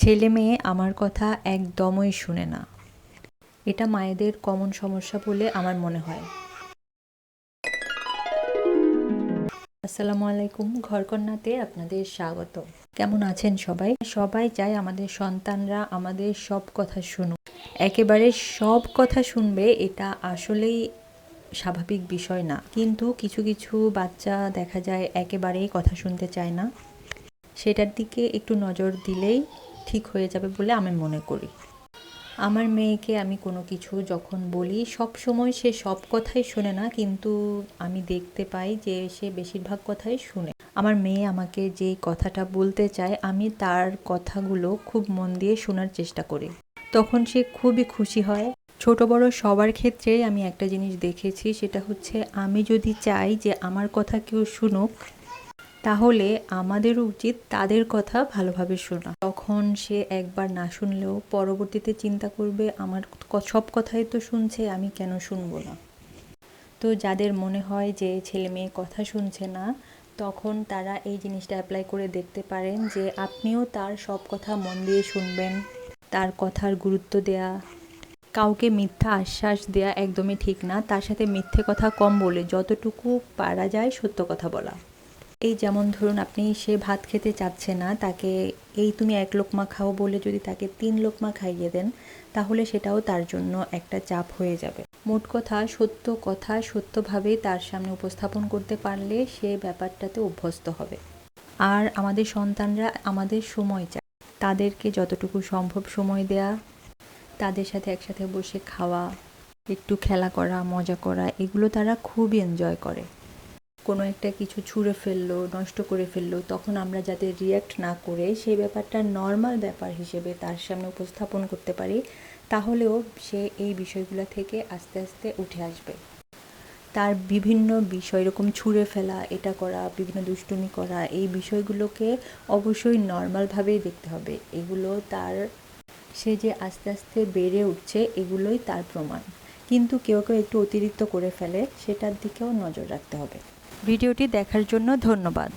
ছেলে মেয়ে আমার কথা একদমই শুনে না। এটা মায়েদের কমন সমস্যা বলে আমার মনে হয়। আসসালামু আলাইকুম, ঘরকন্যাতে আপনাদের স্বাগত। কেমন আছেন সবাই? সবাই চায় আমাদের সন্তানরা আমাদের সব কথা শুনুক। একেবারে সব কথা শুনবে এটা আসলেই স্বাভাবিক বিষয় না। কিন্তু কিছু কিছু বাচ্চা দেখা যায় একেবারেই কথা শুনতে চায় না। সেটার দিকে একটু নজর দিলেই ঠিক হয়ে যাবে বলে আমি মনে করি। আমার মেয়েকে আমি কোনো কিছু যখন বলি, সব সময় সে সব কথাই শোনে না, কিন্তু আমি দেখতে পাই যে সে বেশিরভাগ কথাই শুনে। আমার মেয়ে আমাকে যে কথাটা বলতে চায়, আমি তার কথাগুলো খুব মন দিয়ে শোনার চেষ্টা করি। তখন সে খুবই খুশি হয়। ছোট বড় সবার ক্ষেত্রে আমি একটা জিনিস দেখেছি, সেটা হচ্ছে আমি যদি চাই যে আমার কথা কেউ শুনুক তাহলে আমাদের উচিত তাদের কথা ভালোভাবে শোনা। তখন সে একবার না শুনলেও পরবর্তীতে চিন্তা করবে, আমার সব কথাই তো শুনছে, আমি কেন শুনব না? তো যাদের মনে হয় যে ছেলে মেয়ে কথা শুনছে না, তখন তারা এই জিনিসটা অ্যাপ্লাই করে দেখতে পারেন যে আপনিও তার সব কথা মন দিয়ে শুনবেন, তার কথার গুরুত্ব দেয়া, কাউকে মিথ্যা আশ্বাস দেয়া একদমই ঠিক না। তার সাথে মিথ্যে কথা কম বলে যতটুকু পারা যায় সত্য কথা বলা। এই যেমন ধরুন আপনি সে ভাত খেতে চাচ্ছে না, তাকে এই তুমি এক লোকমা খাও বলে যদি তাকে তিন লোকমা খাইয়ে দেন, তাহলে সেটাও তার জন্য একটা চাপ হয়ে যাবে। মোট কথা, সত্য কথা সত্যভাবে তার সামনে উপস্থাপন করতে পারলে সে ব্যাপারটাতে অভ্যস্ত হবে। আর আমাদের সন্তানরা আমাদের সময় চায়। তাদেরকে যতটুকু সম্ভব সময় দেয়া, তাদের সাথে একসাথে বসে খাওয়া, একটু খেলা করা, মজা করা, এগুলো তারা খুবই এনজয় করে। কোনো একটা কিছু ছুঁড়ে ফেলল, নষ্ট করে ফেলল, তখন আমরা যাতে রিয়্যাক্ট না করে সেই ব্যাপারটা নর্মাল ব্যাপার হিসেবে তার সামনে উপস্থাপন করতে পারি, তাহলেও সে এই বিষয়গুলো থেকে আস্তে আস্তে উঠে আসবে। তার বিভিন্ন বিষয়, এরকম ছুঁড়ে ফেলা, এটা করা, বিভিন্ন দুষ্টুমি করা, এই বিষয়গুলোকে অবশ্যই নর্মালভাবেই দেখতে হবে। এগুলো তার, সে যে আস্তে আস্তে বেড়ে উঠছে, এগুলোই তার প্রমাণ। কিন্তু কেউ কেউ একটু অতিরিক্ত করে ফেলে, সেটার দিকেও নজর রাখতে হবে। ভিডিওটি দেখার জন্য ধন্যবাদ।